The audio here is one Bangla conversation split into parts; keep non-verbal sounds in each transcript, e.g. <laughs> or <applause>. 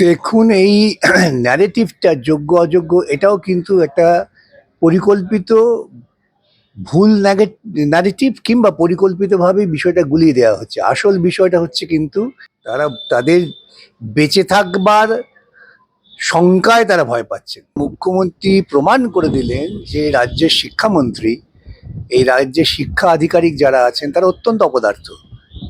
দেখুন, এই ন্যারেটিভটা যোগ্য, অযোগ্য, এটাও কিন্তু একটা পরিকল্পিত ভুল ন্যারেটিভ কিংবা পরিকল্পিতভাবে বিষয়টা গুলিয়ে দেওয়া হচ্ছে। আসল বিষয়টা হচ্ছে কিন্তু তারা, তাদের বেঁচে থাকবার শঙ্কায় তারা ভয় পাচ্ছেন মুখ্যমন্ত্রী প্রমাণ করে দিলেন যে রাজ্যের শিক্ষামন্ত্রী, এই রাজ্যের শিক্ষা আধিকারিক যারা আছেন, তারা অত্যন্ত অপদার্থ।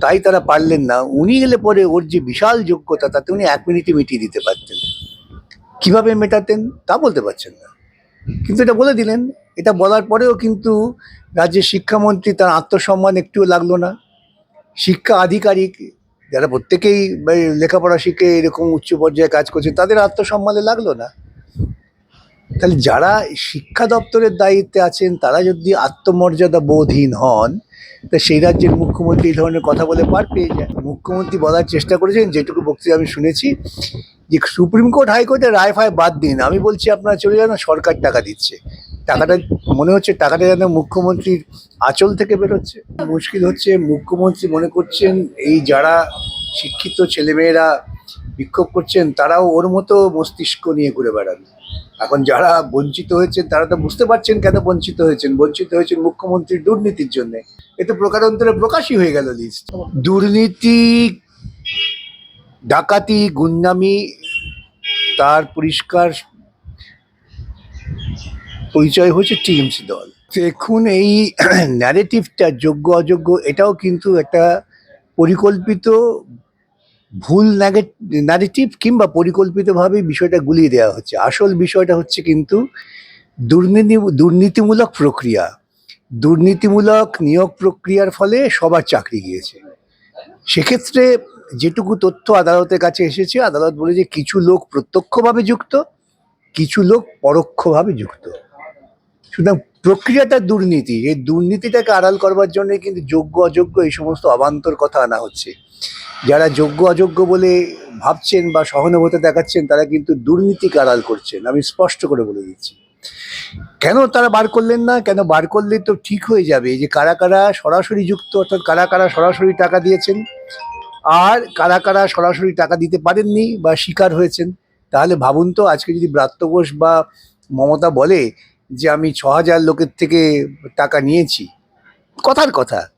তাই তারা পারলেন না। উনি গেলে পরে ওর যে বিশাল যোগ্যতা, তাতে উনি এক মিনিটে মিটিয়ে দিতে পারতেন। কীভাবে মেটাতেন তা বলতে পারছেন না। কিন্তু এটা বলে দিলেন। এটা বলার পরেও কিন্তু রাজ্যের শিক্ষামন্ত্রী তার আত্মসম্মান একটুও লাগল না। শিক্ষা আধিকারিক, যারা প্রত্যেকেই, লেখাপড়া শিখে এরকম উচ্চ পর্যায়ে কাজ করছে, তাদের আত্মসম্মানে লাগল না। তাহলে যারা শিক্ষা দপ্তরের দায়িত্বে আছেন, তারা যদি আত্মমর্যাদা বোধহীন হন, তা সেই রাজ্যের মুখ্যমন্ত্রী এই ধরনের কথা বলে পার পেয়ে যায়। মুখ্যমন্ত্রী বলার চেষ্টা করেছেন, যেটুকু বক্তৃতা আমি শুনেছি, যে সুপ্রিম কোর্ট হাইকোর্টের রায় ফায় বাদ দিন। আমি বলছি, আপনারা চলে যান, সরকার টাকা দিচ্ছে। টাকাটা মনে হচ্ছে, টাকাটা যেন মুখ্যমন্ত্রীর আঁচল থেকে বেরোচ্ছে। মুশকিল হচ্ছে, মুখ্যমন্ত্রী মনে করছেন, এই যারা শিক্ষিত ছেলেমেয়েরা বিক্ষোভ করছেন, তারাও ওর মতো মস্তিষ্ক নিয়ে ঘুরে বেড়ান। এখন যারা বঞ্চিত হয়েছেন, তারা তো বুঝতে পারছেন কেন বঞ্চিত হয়েছেন। বঞ্চিত হয়েছেন মুখ্যমন্ত্রীর দুর্নীতির জন্য। এ তো প্রকারান্তরে প্রকাশই হয়ে গেল লিস্ট দুর্নীতি, ডাকাতি, গুন্ডামি, তার পরিষ্কার পরিচয় হচ্ছে টিএমসি দল। দেখুন, এই ন্যারেটিভটা যোগ্য অযোগ্য এটাও কিন্তু একটা পরিকল্পিত ভুল ন্যারেটিভ কিংবা পরিকল্পিতভাবে বিষয়টা গুলিয়ে দেওয়া হচ্ছে। আসল বিষয়টা হচ্ছে কিন্তু দুর্নীতি, দুর্নীতিমূলক প্রক্রিয়া। দুর্নীতিমূলক নিয়োগ প্রক্রিয়ার ফলে সবার চাকরি গিয়েছে। সেক্ষেত্রে যেটুকু তথ্য আদালতের কাছে এসেছে, আদালত বলে যে কিছু লোক প্রত্যক্ষভাবে যুক্ত, কিছু লোক পরোক্ষভাবে যুক্ত। সুতরাং প্রক্রিয়াটা দুর্নীতি। এই দুর্নীতিটাকে আড়াল করবার জন্য কিন্তু যোগ্য, অযোগ্য এই সমস্ত অবান্তর কথা আনা হচ্ছে। যারা যোগ্য, অযোগ্য বলে ভাবছেন বা সহানুভূতি দেখাচ্ছেন, তারা কিন্তু দুর্নীতিকে আড়াল করছেন। আমি স্পষ্ট করে বলে দিচ্ছি। কেন তারা বার করলেন না? কেন বার করলে তো ঠিক হয়ে যাবে? যে কারা কারা সরাসরি যুক্ত, অর্থাৎ কারা কারা সরাসরি টাকা দিয়েছেন, আর কারা কারা সরাসরি টাকা দিতে পারেননি বা শিকার হয়েছেন, তাহলে ভাবুন তো, আজকে যদি ব্রাত্য ঘোষ বা মমতা বলে যে আমি ছ হাজার লোকের থেকে টাকা নিয়েছি। কথার কথা,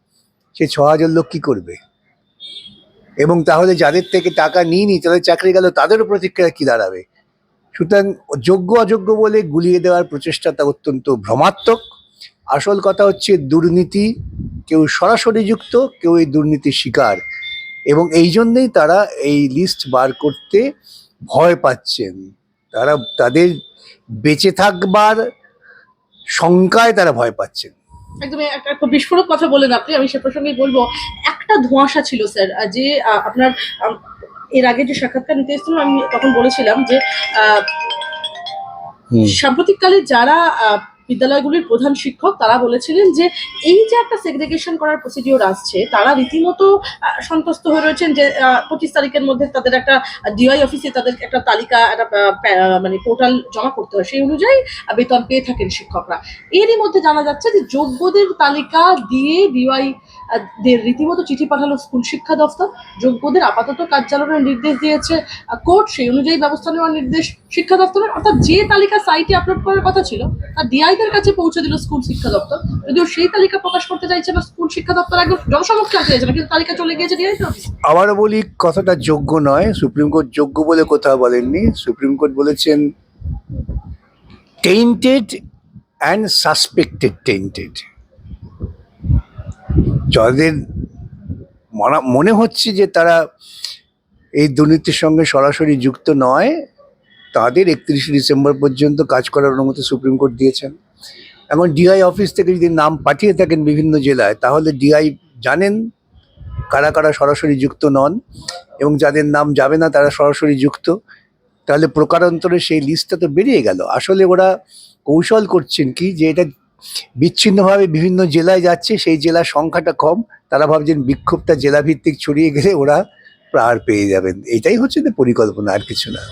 সে ছ হাজার লোক কি করবে? এবং তাহলে যাদের থেকে টাকা নিইনি, তাদের চাকরি গেল তাদেরও প্রতিক্রিয়া কি দাঁড়াবে? সুতরাং যোগ্য অযোগ্য বলে গুলিয়ে দেওয়ার প্রচেষ্টাটা অত্যন্ত ভ্রমাত্মক। আসল কথা হচ্ছে দুর্নীতি, কেউ সরাসরি যুক্ত, কেউ এই দুর্নীতির শিকার। এবং এই জন্যেই তারা এই লিস্ট বার করতে ভয় পাচ্ছেন। তারা, তাদের বেঁচে থাকবার শঙ্কায় তারা ভয় পাচ্ছেন। একদমই একটা বিস্ফোরক কথা বলেন আপনি আমি সে প্রসঙ্গে বলব একটা ধোঁয়াশা ছিল স্যার যে আহ, আপনার এর আগে যে সাক্ষাৎকার নিতে এসেছিলাম আমি তখন বলেছিলাম যে আহ, সাম্প্রতিককালে যারা আহ, বিদ্যালয়গুলির প্রধান শিক্ষক তারা বলেছিলেন যে এই যে একটা সেগ্রিগেশন করার প্রসিডিওর আসছে, তারা রীতিমতো সন্তুষ্ট হয়ে রয়েছেন যে পঁচিশ তারিখের মধ্যে তাদের একটা ডিওয়াই অফিসে তাদের একটা তালিকা, একটা মানে পোর্টাল জমা করতে হয়। সেই অনুযায়ী বেতন পেয়ে থাকেন শিক্ষকরা। এরই মধ্যে জানা যাচ্ছে যে যোগ্যদের তালিকা দিয়ে ডিওয়াই রীতিমতো চিঠি পাঠালো স্কুল শিক্ষা দফতর। যোগ্যদের আপাতত কাজ চালানোর নির্দেশ দিয়েছে কোর্ট সেই অনুযায়ী ব্যবস্থা নেওয়ার নির্দেশ শিক্ষা দপ্তরের অর্থাৎ যে তালিকা সাইটে আপলোড করার কথা ছিল, তা ডিআইদের কাছে পৌঁছে দিল স্কুল শিক্ষা দপ্তর যদিও সেই তালিকা প্রকাশ করতে চাইছে না স্কুল শিক্ষা দপ্তর একদম জনসমক্ষে আনতে চাইছে না, কিন্তু তালিকা চলে গিয়েছে অফিসে আবারও বলি কথাটা যোগ্য নয়, সুপ্রিম কোর্ট যোগ্য বলে কোথাও বলেননি। সুপ্রিম কোর্ট বলেছেন টেন্টেড অ্যান্ড সাসপেক্টেড টেন্টেড যাদের মনা- হচ্ছে যে তারা এই দুর্নীতির সঙ্গে সরাসরি যুক্ত নয়, তাদের একত্রিশে ডিসেম্বর পর্যন্ত কাজ করার অনুমতি সুপ্রিম কোর্ট দিয়েছেন। এখন ডিআই অফিস থেকে যদি নাম পাঠিয়ে থাকেন বিভিন্ন জেলায়, তাহলে ডিআই জানেন কারা কারা সরাসরি যুক্ত নন এবং যাদের নাম যাবে না তারা সরাসরি যুক্ত। তাহলে প্রকারান্তরে সেই লিস্টটা তো বেরিয়ে গেল। আসলে ওরা কৌশল করছেন কি? যে এটা বিচ্ছিন্নভাবে বিভিন্ন জেলায় যাচ্ছে, সেই জেলার সংখ্যাটা কম। তারা ভাবছেন বিক্ষোভটা জেলাভিত্তিক ছড়িয়ে গেলে ওরা প্রার পেয়ে যাবেন। এটাই হচ্ছে যে পরিকল্পনা, আর কিছু না।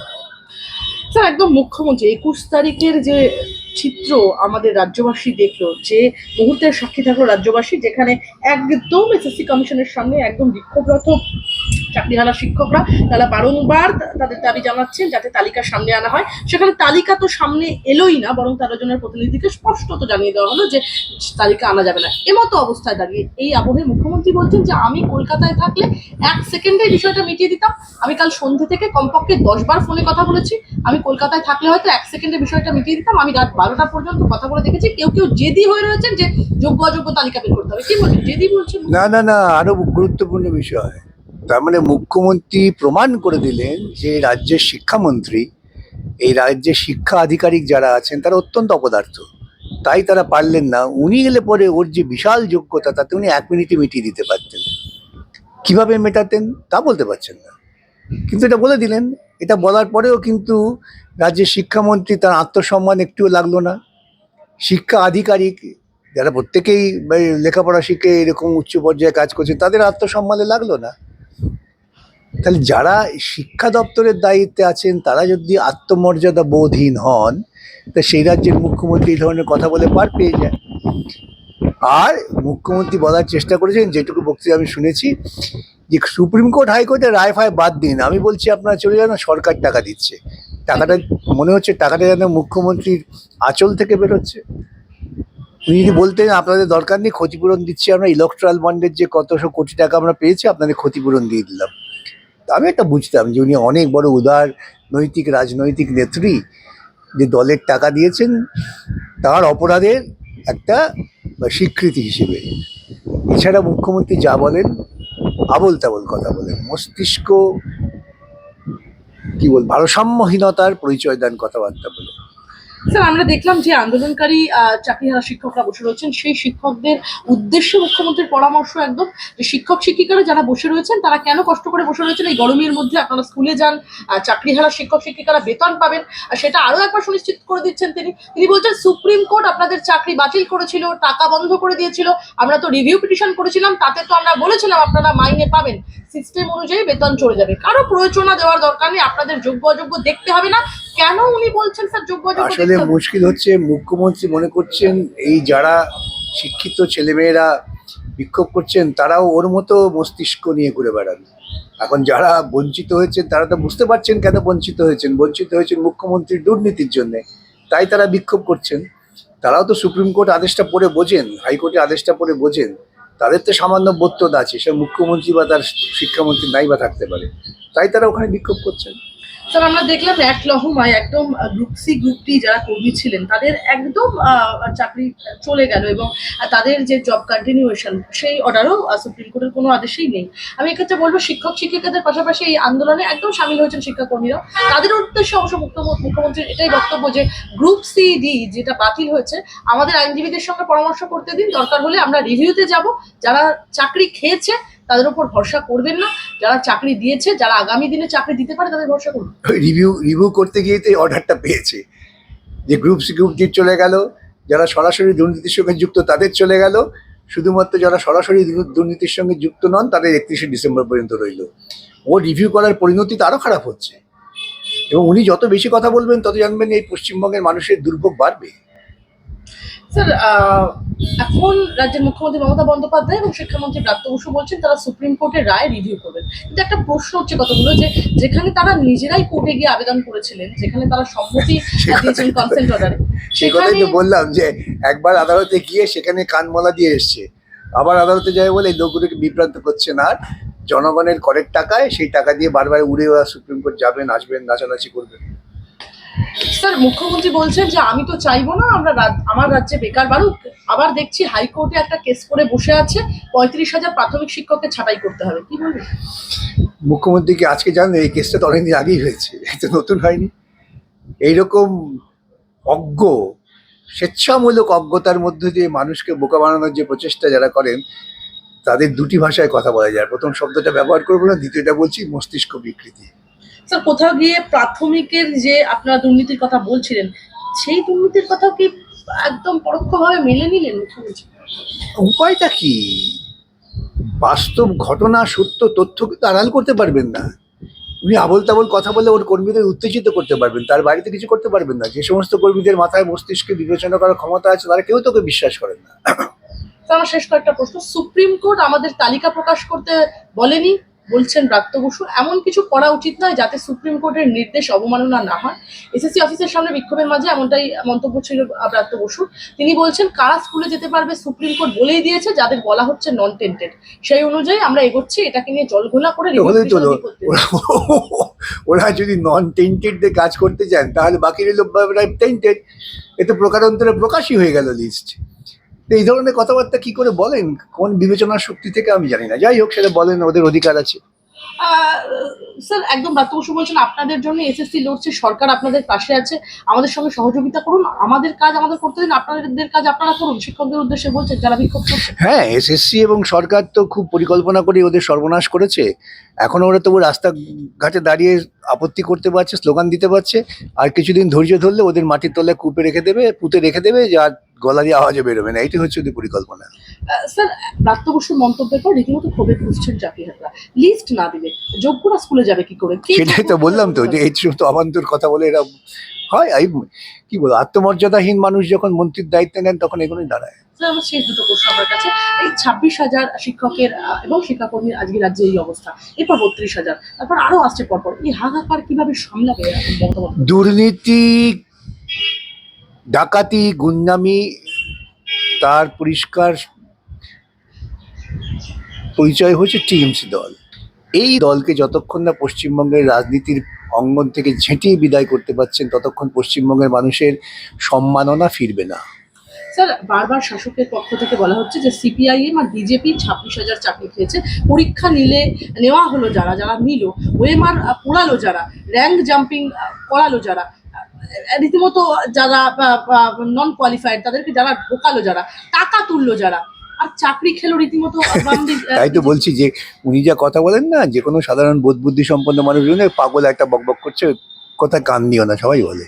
স্যার, একদম মুখ্যমন্ত্রী, একুশ তারিখের যে চিত্র আমাদের রাজ্যবাসী দেখল, যে মুহূর্তের সাক্ষী থাকল রাজ্যবাসী, যেখানে একদম এসএসসি কমিশনের সামনে একদম বিক্ষোভরত চাকরিহারা শিক্ষকরা, তারা বারংবার তাদের দাবি জানাচ্ছেন যাতে তালিকা সামনে আনা হয়। সেখানে তালিকা তো সামনে এলোই না, বরং তেরো জনের প্রতিনিধিকে স্পষ্টত জানিয়ে দেওয়া হলো যে তালিকা আনা যাবে না। এমতো অবস্থায় দাঁড়িয়ে এই আবহে মুখ্যমন্ত্রী বলছেন যে, আমি কলকাতায় থাকলে এক সেকেন্ডে বিষয়টা মিটিয়ে দিতাম। আমি কাল সন্ধ্যে থেকে কমপক্ষে দশ বার ফোনে কথা বলেছি। আমি কলকাতায় থাকলে হয়তো এক সেকেন্ডে বিষয়টা মিটিয়ে দিতাম। আমি রাত বারোটা পর্যন্ত কথা বলে দেখেছি। কেউ কেউ জেদি হয়ে রয়েছেন যে যোগ্য অযোগ্য তালিকা বের করতে হবে। কি বলছেন? জেদি বলছেন? না না না, আরও গুরুত্বপূর্ণ বিষয়। তার মানে মুখ্যমন্ত্রী প্রমাণ করে দিলেন যে রাজ্যের শিক্ষামন্ত্রী, এই রাজ্যের শিক্ষা আধিকারিক যারা আছেন তারা অত্যন্ত অপদার্থ। তাই তারা পারলেন না। উনি গেলে পরে ওর যে বিশাল যোগ্যতা, তাতে উনি এক মিনিটে মিটিয়ে দিতে পারতেন। কীভাবে মেটাতেন তা বলতে পারছেন না। কিন্তু এটা বলে দিলেন। এটা বলার পরেও কিন্তু রাজ্যের শিক্ষামন্ত্রী তার আত্মসম্মান একটুও লাগল না। শিক্ষা আধিকারিক যারা প্রত্যেকেই লেখাপড়া শিখে এরকম উচ্চ পর্যায়ে কাজ করছে, তাদের আত্মসম্মানে লাগল না। তাহলে যারা শিক্ষা দপ্তরের দায়িত্বে আছেন, তারা যদি আত্মমর্যাদা বোধহীন হন, তা সেই রাজ্যের মুখ্যমন্ত্রী এই ধরনের কথা বলে পার পেয়ে যায়। আর মুখ্যমন্ত্রী বলার চেষ্টা করেছেন, যেটুকু বক্তৃতা আমি শুনেছি, যে সুপ্রিম কোর্ট হাইকোর্টের রায় ফায় বাদ দিন। আমি বলছি, আপনারা চলে যান, সরকার টাকা দিচ্ছে। টাকাটা মনে হচ্ছে, টাকাটা যেন মুখ্যমন্ত্রীর আঁচল থেকে বেরোচ্ছে। উনি যদি বলতেন, আপনাদের দরকার নেই, ক্ষতিপূরণ দিচ্ছি আমরা ইলেকট্রাল বন্ডের যে কতশো কোটি টাকা আমরা পেয়েছি, আপনাদের ক্ষতিপূরণ দিয়ে দিলাম। আমি একটা বুঝতাম যে উনি অনেক বড় উদার নৈতিক, রাজনৈতিক নেত্রী যে দলের টাকা দিয়েছেন, তার অপরাধের একটা স্বীকৃতি হিসেবে। এছাড়া মুখ্যমন্ত্রী যা বলেন আবল তাবল কথা বলেন, মস্তিষ্ক, কি বল, ভারসাম্যহীনতার পরিচয় দেন কথাবার্তা বলে। স্যার আমরা দেখলাম যে আন্দোলনকারী আহ, চাকরিহারা শিক্ষকরা বসে রয়েছেন। সেই শিক্ষকদের উদ্দেশ্যে মুখ্যমন্ত্রীর পরামর্শ একদম যে শিক্ষক শিক্ষিকারা যারা বসে রয়েছেন তারা কেন কষ্ট করে বসে রয়েছেন? এই গরমের মধ্যে আপনারা স্কুলে যান আহ, চাকরিহারা শিক্ষক শিক্ষিকারা বেতন পাবেন। সেটা আরও একবার সুনিশ্চিত করে দিচ্ছেন তিনি। তিনি বলছেন সুপ্রিম কোর্ট আপনাদের চাকরি বাতিল করেছিল টাকা বন্ধ করে দিয়েছিল। আমরা তো রিভিউ পিটিশন করেছিলাম তাতে তো আমরা বলেছিলাম আপনারা মাইনে পাবেন। সিস্টেম অনুযায়ী বেতন চলে যাবে। কারও প্রয়োজনা দেওয়ার দরকার নেই আপনাদের যোগ্য অযোগ্য দেখতে হবে না। কেন উনি বলছেন স্যার যোগ্য অযোগ্য আসলে মুশকিল হচ্ছে মুখ্যমন্ত্রী মনে করছেন এই যারা শিক্ষিত ছেলেমেয়েরা বিক্ষোভ করছেন তারাও ওর মতো মস্তিষ্ক নিয়ে ঘুরে বেড়ান। এখন যারা বঞ্চিত হয়েছেন তারা তো বুঝতে পারছেন কেন বঞ্চিত হয়েছেন। বঞ্চিত হয়েছেন মুখ্যমন্ত্রীর দুর্নীতির জন্য। তাই তারা বিক্ষোভ করছেন। তারাও তো সুপ্রিম কোর্ট আদেশটা পড়ে বোঝেন হাইকোর্টের আদেশটা পড়ে বোঝেন। তাদের তো সামান্য বোধ আছে সে মুখ্যমন্ত্রী বা তার শিক্ষামন্ত্রী নাই বা থাকতে পারে। তাই তারা ওখানে বিক্ষোভ করছেন। স্যার আমরা দেখলাম এক লহমায়, একদম গ্রুপ সি গ্রুপ টি যারা কর্মী ছিলেন, তাদের একদম চাকরি চলে গেল এবং তাদের যে জব কন্টিনিউয়েশন সেই অর্ডারও সুপ্রিম কোর্টের কোনো আদেশেই নেই। আমি এক্ষেত্রে বলব, শিক্ষক, শিক্ষিকাদের পাশাপাশি এই আন্দোলনে একদম সামিল হয়েছেন শিক্ষাকর্মীরা। তাদের উদ্দেশ্যে অবশ্য মুখ্য- মুখ্যমন্ত্রীর এটাই বক্তব্য যে গ্রুপ সি ডি যেটা বাতিল হয়েছে, আমাদের আইনজীবীদের সঙ্গে পরামর্শ করতে দিন, দরকার হলে আমরা রিভিউতে যাব। যারা চাকরি খেয়েছে তাদের উপর ভরসা করবেন না। যারা চাকরি দিয়েছে, যারা আগামী দিনে চাকরি দিতে পারে, তাদের ভরসা করুন। রিভিউ রিভিউ করতে গিয়ে তো এই অর্ডারটা পেয়েছে। যে গ্রুপ গ্রুপ ডি চলে গেল, যারা সরাসরি দুর্নীতির সঙ্গে যুক্ত, তাদের চলে গেল। শুধুমাত্র যারা সরাসরি দুর্নীতির সঙ্গে যুক্ত নন, তাদের একত্রিশে ডিসেম্বর পর্যন্ত রইল। ও রিভিউ করার পরিণতি তো আরও খারাপ হচ্ছে। এবং উনি যত বেশি কথা বলবেন, তত জানবেন এই পশ্চিমবঙ্গের মানুষের দুর্ভোগ বাড়বে। স্যার এখন রাজ্যের মুখ্যমন্ত্রী মমতা বন্দ্যোপাধ্যায় এবং শিক্ষামন্ত্রী ব্রাত্য বসু বলছেন তারা সুপ্রিম কোর্টের রায় রিভিউ করবেন। কিন্তু একটা প্রশ্ন হচ্ছে কতগুলো যে যেখানে তারা নিজেরাই কোর্টে গিয়ে আবেদন করেছিলেন যেখানে তারা সম্মতি দিয়েছেন কনসেন্ট অর্ডারে সেই কথাই তো বললাম যে একবার আদালতে গিয়ে সেখানে কানমলা দিয়ে এসছে। আবার আদালতে যায় বলে এই লোকগুলোকে বিভ্রান্ত করছে না। জনগণের করের টাকায় সেই টাকা দিয়ে বারবার উড়ে ওরা সুপ্রিম কোর্ট যাবেন আসবেন নাচানাচি করবেন। স্যার, মুখ্যমন্ত্রী বলছেন যে আমি তো চাইব না, আমরা আমার রাজ্যে বেকার বাড়ুক আবার দেখছি হাইকোর্টে একটা কেস করে বসে আছে, পঁয়ত্রিশ হাজার প্রাথমিক শিক্ষককে ছাঁটাই করতে হবে। কি বলবেন? মুখ্যমন্ত্রীকে আজকে জানেন? এই কেসটা তো অনেকদিন আগেই হয়েছে এটা নতুন হয়নি। এইরকম অজ্ঞ, স্বেচ্ছামূলক অজ্ঞতার মধ্যে দিয়ে মানুষকে বোকা বানানোর যে প্রচেষ্টা যারা করেন, তাদের দুটি ভাষায় কথা বলা যায়। প্রথম শব্দটা ব্যবহার করব না, দ্বিতীয়টা বলছি মস্তিষ্ক বিকৃতি। স্যার কোথাও গিয়ে প্রাথমিকের যে আপনারা দুর্নীতির কথা বলছিলেন সেই দুর্নীতির কথা কি একদম পরোক্ষভাবে মেনে নিলেন উপায়টা কি? বাস্তব ঘটনা সত্য তথ্য কিন্তু আড়াল করতে পারবেন না? উনি আবল তাবল কথা বলে ওর কর্মীদের উত্তেজিত করতে পারবেন তার বাড়িতে কিছু করতে পারবেন না। যে সমস্ত কর্মীদের মাথায় মস্তিষ্কে বিবেচনা করার ক্ষমতা আছে তারা কেউ তোকে বিশ্বাস করেন না। আমার শেষ কয়েকটা প্রশ্ন। সুপ্রিম কোর্ট আমাদের তালিকা প্রকাশ করতে বলেনি বলছেন ব্রাত্য বসু এমন কিছু করা উচিত নয় যাতে সুপ্রিম কোর্টের নির্দেশ অবমাননা না হয়। এসএসসি অফিসের সামনে বিক্ষোভের মাঝে এমনটাই মন্তব্য ছিল ব্রাত্য বসুর। তিনি বলছেন কারা স্কুলে যেতে পারবে সুপ্রিম কোর্ট বলেই দিয়েছে যাদের বলা হচ্ছে নন টেন্টেড সেই অনুযায়ী আমরা এগোচ্ছি এটাকে নিয়ে জলঘোলা করে। ওরা- যদি নন টেন্টেড কাজ করতে চান তাহলে বাকি রইল টেন্টেড এ তো প্রকারান্তরে প্রকাশই হয়ে গেল লিস্ট এই ধরনের কথাবার্তা কি করে বলেন? কোন বিবেচনার শক্তি থেকে আমি জানি না। যাই হোক সেটা বলেন ওদের অধিকার আছে। স্যার একদম ব্রাত্য বসু বলছেন আপনাদের জন্য এসএসসি লড়ছে সরকার আপনাদের পাশে আছে। আমাদের সঙ্গে সহযোগিতা করুন। আমাদের কাজ আমাদের করতে দিন আপনাদের কাজ আপনারা করুন। শিক্ষকদের উদ্দেশ্যে বলছেন যারা বিক্ষোভ করছে। হ্যাঁ এসএসসি এবং সরকার তো খুব পরিকল্পনা করে ওদের সর্বনাশ করেছে। এখন ওরা তবু রাস্তাঘাটে দাঁড়িয়ে আপত্তি করতে পারছে স্লোগান দিতে পারছে। আর কিছুদিন ধৈর্য ধরলে ওদের মাটির তলায় কূপে রেখে দেবে পুঁতে রেখে দেবে যে গলা দিয়ে আওয়াজে বেরোবে না এইটাই হচ্ছে ওদের পরিকল্পনা। স্যার ব্রাত্য বসুর মন্তব্যের পর রীতিমতো ক্ষোভে খুঁজছেন চাকরিহারা লিস্ট না দিলে যোগ্যরা স্কুলে যাবে কি করে? সেটাই তো বললাম তো যে এই সমস্ত অবান্তর কথা বলে এরা হয় এই কি বলব আত্মমর্যাদাহীন মানুষ যখন মন্ত্রীর দায়িত্ব নেন তখন এগুলোই দাঁড়ায়। স্যার আমার শেষ দুটো প্রশ্ন আপনার কাছে। এই ছাব্বিশ হাজার শিক্ষকের এবং শিক্ষাকর্মীর আজকে রাজ্যে এই অবস্থা। এরপর বত্রিশ হাজার। তারপর আরও আসছে পরপর। এই হাহাকার কীভাবে সামলাবে দুর্নীতি ডাকাতি, গুন্ডামি, তার পরিষ্কার পরিচয় হচ্ছে টিএমসি দল। এই দলকে যতক্ষণ না পশ্চিমবঙ্গের রাজনীতির অঙ্গন থেকে ঝেঁটিয়ে বিদায় করতে পারছেন, ততক্ষণ পশ্চিমবঙ্গের মানুষের সম্মাননা ফিরবে না। স্যার, বারবার শাসকের পক্ষ থেকে বলা হচ্ছে যে সিপিআইএম আর বিজেপি ছাব্বিশ হাজার চাকরি খেয়েছে। পরীক্ষা নিলে, নেওয়া হলো যারা যারা নিল, ওএমআর পোড়ালো যারা, র্যাঙ্ক জাম্পিং করালো যারা রীতিমতো যারা নন কোয়ালিফাইড তাদেরকে যারা ঢোকালো যারা, টাকা তুললো যারা, আর চাকরি খেলো রীতিমতো <laughs> তাই তো বলছি যে উনি যা কথা বলেন না, যে কোনো সাধারণ বোধ বুদ্ধি সম্পন্ন মানুষ পাগল একটা বকবক করছে কথা কান দিও না, সবাই বলে।